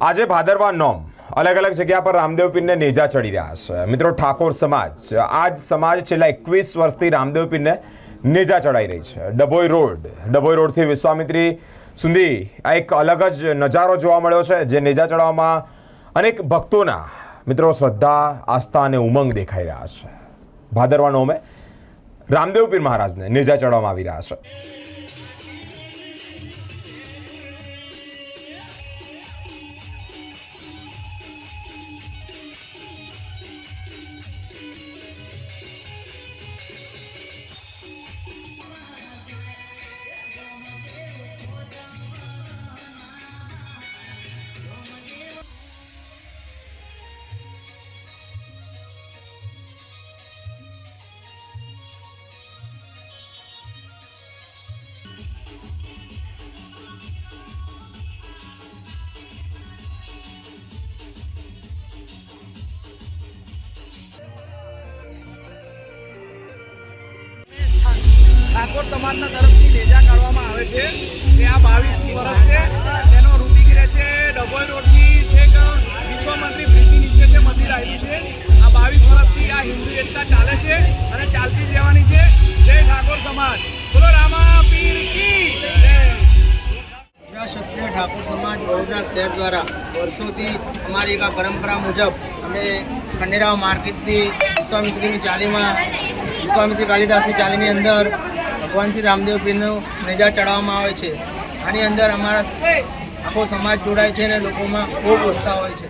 આજે ભાદરવા નોમ. અલગ અલગ જગ્યા પર રામદેવ પીરને નેજા ચડી રહ્યા છે. મિત્રો, ઠાકોર સમાજ, આજ સમાજ છેલ્લા એકવીસ વર્ષથી રામદેવ પીરને નેજા ચડાઈ રહી છે. ડભોઈ રોડ, ડભોઈ રોડથી વિશ્વામિત્રી સુધી આ એક અલગ જ નજારો જોવા મળ્યો છે, જે નેજા ચડાવવામાં અનેક ભક્તોના, મિત્રો, શ્રદ્ધા, આસ્થા અને ઉમંગ દેખાઈ રહ્યા છે. ભાદરવા નોમે રામદેવ પીર મહારાજને નેજા ચડાવવામાં આવી રહ્યા છે. ઠાકોર સમાજના તરફથી નેજા કાઢવામાં આવે છે તે આ વર્ષ છે. તેનો રૂટિંગ રહે છે ડબલ રોડથી છેક વિશ્વમંત્રી બ્રિજની નીચે જે મંદિર આવેલું છે, આ બાવીસ વર્ષથી આ હિન્દુ એકતા ચાલે છે અને ચાલતી રહેવાની છે. જય ઠાકોર સમાજ. બોલો રામા સમાજ વડોદરા શહેર દ્વારા વર્ષોથી અમારી એક પરંપરા મુજબ અમે ખંડેરાવ માર્કેટથી વિશ્વામિત્રીની ચાલીમાં, વિશ્વામિત્રી કાલિદાસની ચાલીની અંદર ભગવાન શ્રી રામદેવ પીરનું નેજા ચડાવવામાં આવે છે. આની અંદર અમારા આખો સમાજ જોડાય છે અને લોકોમાં ખૂબ ઉત્સાહ હોય છે.